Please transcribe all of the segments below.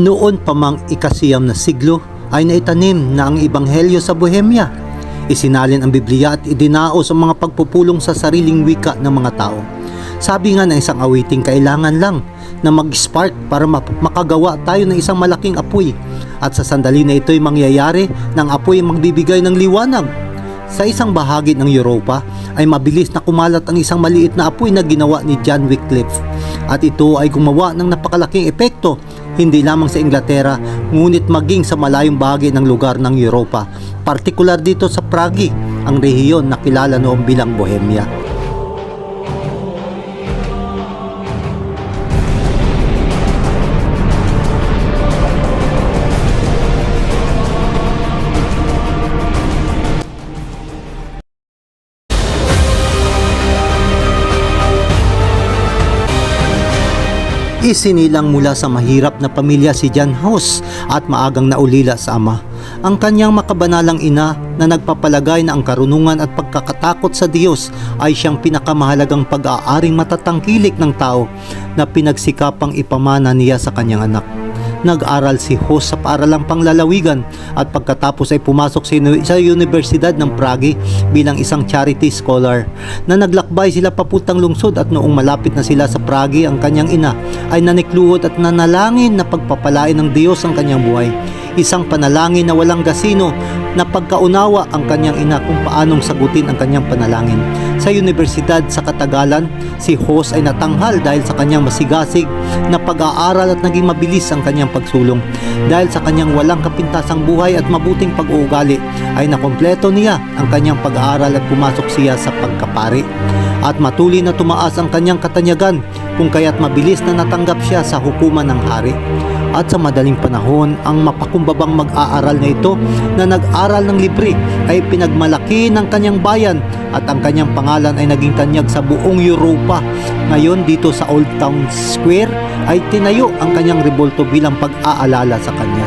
Noon pa mang ikasiyam na siglo ay naitanim na ang ebanghelyo sa Bohemia. Isinalin ang Biblia at idinaos ang mga pagpupulong sa sariling wika ng mga tao. Sabi nga ng isang awiting kailangan lang na mag-spark para makagawa tayo ng isang malaking apoy at sa sandali na ito'y mangyayari ng apoy ay magbibigay ng liwanag. Sa isang bahagi ng Europa ay mabilis na kumalat ang isang maliit na apoy na ginawa ni John Wycliffe at ito ay gumawa ng napakalaking epekto hindi lamang sa Inglaterra ngunit maging sa malayong bahagi ng lugar ng Europa partikular dito sa Prague ang rehiyon na kilala noong bilang Bohemia. Isinilang mula sa mahirap na pamilya si Jan Hus at maagang naulila sa ama. Ang kanyang makabanalang ina na nagpapalagay na ang karunungan at pagkakatakot sa Diyos ay siyang pinakamahalagang pag-aaring matatangkilik ng tao na pinagsikapang ipamana niya sa kanyang anak. Nag-aral si Hus sa paaralang panglalawigan at pagkatapos ay pumasok sa Universidad ng Prague bilang isang charity scholar na naglakbay sila papuntang lungsod at noong malapit na sila sa Prague ang kanyang ina ay nanikluhod at nanalangin na pagpapalain ng Diyos ang kanyang buhay. Isang panalangin na walang gasino na pagkaunawa ang kanyang ina kung paanong sagutin ang kanyang panalangin. Sa universidad sa Katagalan, si Hos ay natanghal dahil sa kanyang masigasig na pag-aaral at naging mabilis ang kanyang pagsulong. Dahil sa kanyang walang kapintasang buhay at mabuting pag-uugali, ay nakompleto niya ang kanyang pag-aaral at pumasok siya sa pagkapari. At matuloy na tumaas ang kanyang katanyagan kung kaya't mabilis na natanggap siya sa hukuman ng hari. At sa madaling panahon, ang mapakumbabang mag-aaral na ito na nag-aral ng libre ay pinagmalaki ng kanyang bayan at ang kanyang pangalan ay naging tanyag sa buong Europa. Ngayon dito sa Old Town Square ay tinayo ang kanyang rebulto bilang pag-aalala sa kanya.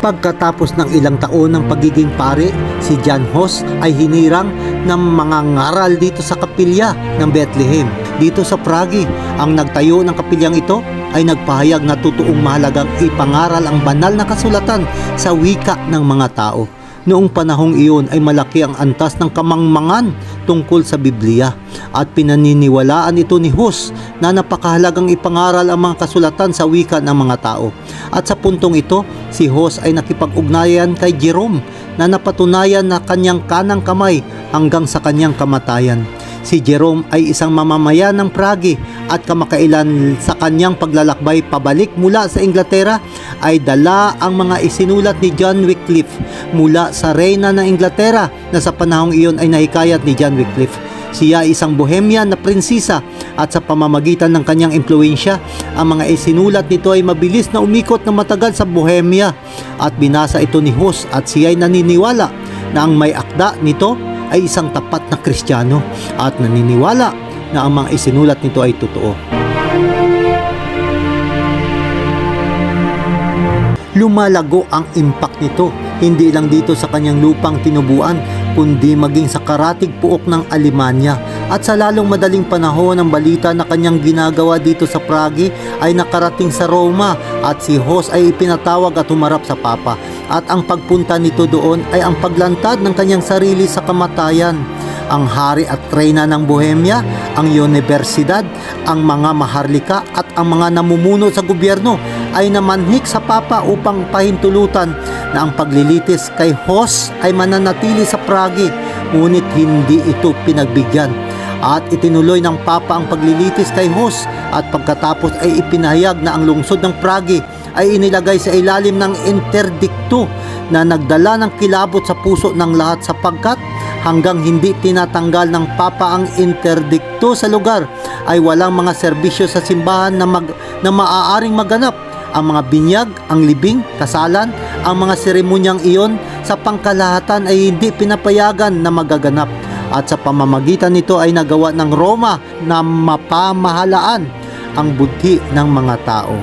Pagkatapos ng ilang taon ng pagiging pare, si Jan Hos ay hinirang ng mga ngaral dito sa kapilya ng Bethlehem. Dito sa Prague, ang nagtayo ng kapilyang ito ay nagpahayag na totoong mahalagang ipangaral ang banal na kasulatan sa wika ng mga tao. Noong panahong iyon ay malaki ang antas ng kamangmangan tungkol sa Biblia at pinaniniwalaan ito ni Hus na napakahalagang ipangaral ang mga kasulatan sa wika ng mga tao. At sa puntong ito, si Hus ay nakipag-ugnayan kay Jerome na napatunayan na kanyang kanang kamay hanggang sa kanyang kamatayan. Si Jerome ay isang mamamayan ng Prague at kamakailan sa kanyang paglalakbay pabalik mula sa Inglaterra ay dala ang mga isinulat ni John Wycliffe mula sa reyna ng Inglaterra na sa panahong iyon ay nahikayat ni John Wycliffe. Siya ay isang bohemian na prinsisa at sa pamamagitan ng kanyang impluensya, ang mga isinulat nito ay mabilis na umikot na matagal sa Bohemia at binasa ito ni Hus at siya ay naniniwala na ang may akda nito ay isang tapat na kristyano at naniniwala na ang mga isinulat nito ay totoo. Lumalago ang impact nito hindi lang dito sa kanyang lupang tinubuan kundi maging sa karatig puok ng Alemanya at sa lalong madaling panahon ang balita na kanyang ginagawa dito sa Prague ay nakarating sa Roma at si Hos ay ipinatawag at humarap sa Papa at ang pagpunta nito doon ay ang paglantad ng kanyang sarili sa kamatayan. Ang hari at reyna ng Bohemia, ang universidad, ang mga maharlika at ang mga namumuno sa gobyerno ay namanhik sa Papa upang pahintulutan na ang paglilitis kay Hos ay mananatili sa Prague ngunit hindi ito pinagbigyan. At itinuloy ng Papa ang paglilitis kay Hos at pagkatapos ay ipinahayag na ang lungsod ng Prague ay inilagay sa ilalim ng interdikto na nagdala ng kilabot sa puso ng lahat sapagkat hanggang hindi tinatanggal ng Papa ang interdikto sa lugar ay walang mga serbisyo sa simbahan na, mag, na maaaring maganap ang mga binyag, ang libing, kasalan, ang mga seremonyang iyon sa pangkalahatan ay hindi pinapayagan na magaganap at sa pamamagitan nito ay nagawa ng Roma na mapamahalaan ang budhi ng mga tao.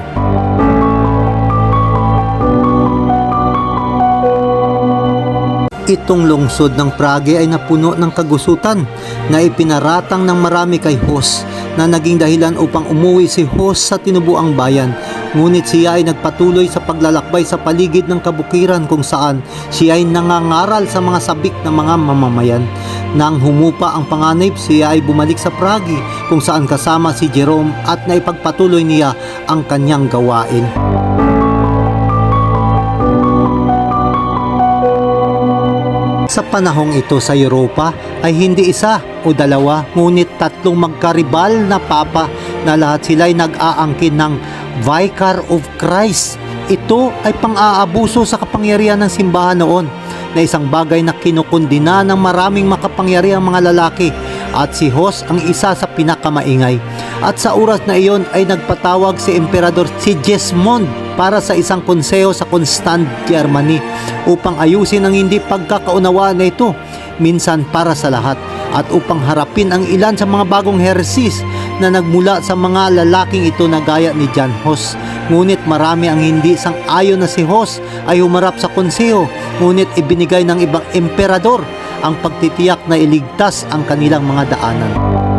Itong lungsod ng Prague ay napuno ng kagusutan na ipinaratang ng marami kay Hos na naging dahilan upang umuwi si Hos sa tinubuang bayan. Ngunit siya ay nagpatuloy sa paglalakbay sa paligid ng kabukiran kung saan siya ay nangangaral sa mga sabik ng mga mamamayan. Nang humupa ang panganib, siya ay bumalik sa Prague kung saan kasama si Jerome at naipagpatuloy niya ang kanyang gawain. Sa panahong ito sa Europa ay hindi isa o dalawa ngunit tatlong magkaribal na papa na lahat sila ay nag-aangkin ng Vicar of Christ. Ito ay pang-aabuso sa kapangyarihan ng simbahan noon na isang bagay na kinukundina ng maraming makapangyarihang mga lalaki at si Hos ang isa sa pinakamaingay. At sa oras na iyon ay nagpatawag si Emperador si Jesmond para sa isang konseho sa Constant, Germany upang ayusin ang hindi pagkakaunawaan na ito minsan para sa lahat at upang harapin ang ilan sa mga bagong heresies na nagmula sa mga lalaking ito na gaya ni John Hos. Ngunit marami ang hindi sang ayon na si Hos ay humarap sa konseho ngunit ibinigay ng ibang emperador ang pagtitiyak na iligtas ang kanilang mga daanan.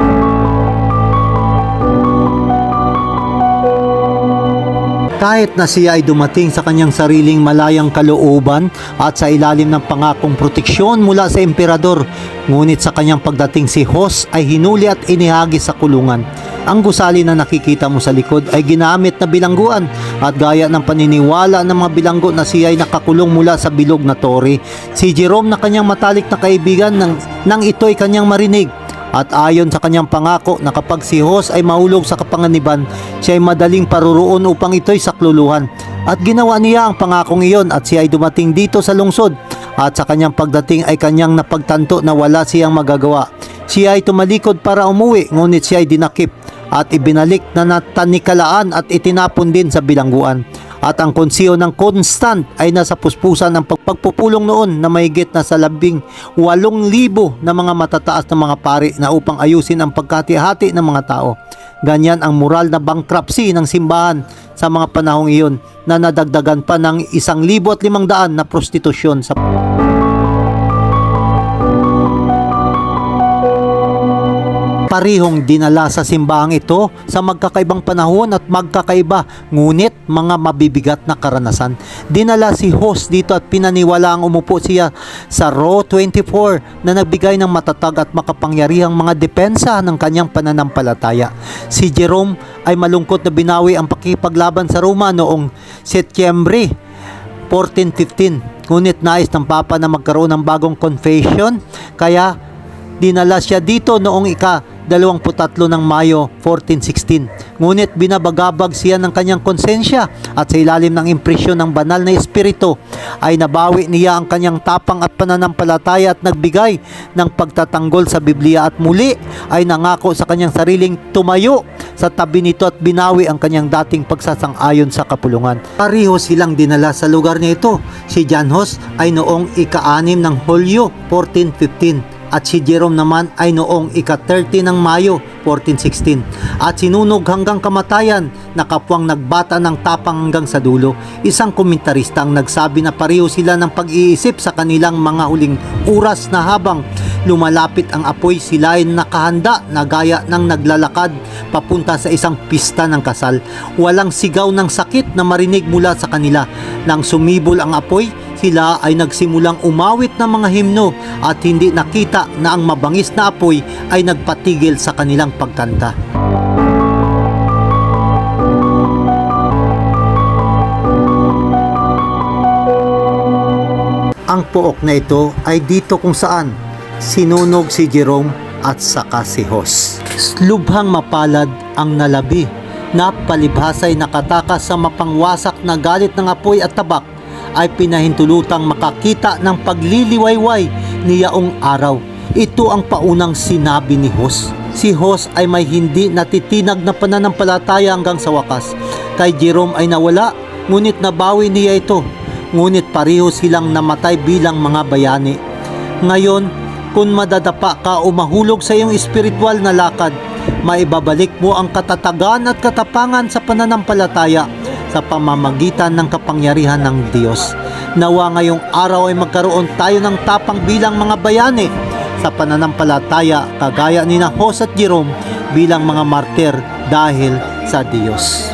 Kahit na siya ay dumating sa kanyang sariling malayang kalooban at sa ilalim ng pangakong proteksyon mula sa emperador, ngunit sa kanyang pagdating si Hos ay hinuli at inihagis sa kulungan. Ang gusali na nakikita mo sa likod ay ginamit na bilangguan at gaya ng paniniwala ng mga bilanggo na siya ay nakakulong mula sa bilog na tori. Si Jerome na kanyang matalik na kaibigan nang, nang ito ay kanyang marinig at ayon sa kanyang pangako na kapag si Hos ay mahulog sa kapanganiban, siya ay madaling paruroon upang ito'y sakluluhan. At ginawa niya ang pangakong iyon at siya ay dumating dito sa lungsod. At sa kanyang pagdating ay kanyang napagtanto na wala siyang magagawa. Siya ay tumalikod para umuwi ngunit siya ay dinakip at ibinalik na natanikalaan at itinapon din sa bilangguan. At ang konsiyo ng constant ay nasa puspusan ng pagpupulong noon na mahigit na sa labing walong libo na mga matataas na mga pari na upang ayusin ang pagkati-hati ng mga tao. Ganyan ang moral na bankruptcy ng simbahan sa mga panahong iyon na nadagdagan pa ng isang libo at limang daan na prostitusyon sa parihong dinala sa simbahang ito sa magkakaibang panahon at magkakaiba ngunit mga mabibigat na karanasan. Dinala si Hos dito at pinaniwala ang umupo siya sa Row 24 na nagbigay ng matatag at makapangyarihang mga depensa ng kanyang pananampalataya. Si Jerome ay malungkot na binawi ang pakipaglaban sa Roma noong Setyembre 1415. Ngunit nais ng Papa na magkaroon ng bagong confession kaya dinala siya dito noong ika 23 ng Mayo 1416. Ngunit binabagabag siya ng kanyang konsensya at sa ilalim ng impresyon ng banal na espiritu ay nabawi niya ang kanyang tapang at pananampalataya at nagbigay ng pagtatanggol sa Biblia at muli ay nangako sa kanyang sariling tumayo sa tabi nito at binawi ang kanyang dating pagsasang-ayon sa kapulungan. Pariho silang dinala sa lugar niya ito. Si Janhos ay noong ika-anim ng Hulyo 1415 at si Jerome naman ay noong ika-30 ng Mayo 1416 at sinunog hanggang kamatayan na kapwang nagbata ng tapang hanggang sa dulo. Isang komentarista ang nagsabi na pareho sila ng pag-iisip sa kanilang mga huling oras na habang lumalapit ang apoy sila ay nakahanda na gaya ng naglalakad papunta sa isang pista ng kasal. Walang sigaw ng sakit na marinig mula sa kanila. Nang sumibol ang apoy, sila ay nagsimulang umawit ng mga himno at hindi nakita na ang mabangis na apoy ay nagpatigil sa kanilang pagkanta. Ang pook na ito ay dito kung saan sinunog si Jerome at saka si Hos. Lubhang mapalad ang nalabi na palibhasay nakatakas sa mapangwasak na galit ng apoy at tabak ay pinahintulutang makakita ng pagliliwayway ni Yaong Araw. Ito ang paunang sinabi ni Hos. Si Hos ay may hindi natitinag na pananampalataya hanggang sa wakas. Kay Jerome ay nawala, ngunit nabawi niya ito. Ngunit pareho silang namatay bilang mga bayani. Ngayon, kung madadapa ka o mahulog sa iyong espiritual na lakad, maibabalik mo ang katatagan at katapangan sa pananampalataya sa pamamagitan ng kapangyarihan ng Diyos. Nawa ngayong araw ay magkaroon tayo ng tapang bilang mga bayani sa pananampalataya kagaya ni na Jos at Jerome bilang mga martir dahil sa Diyos.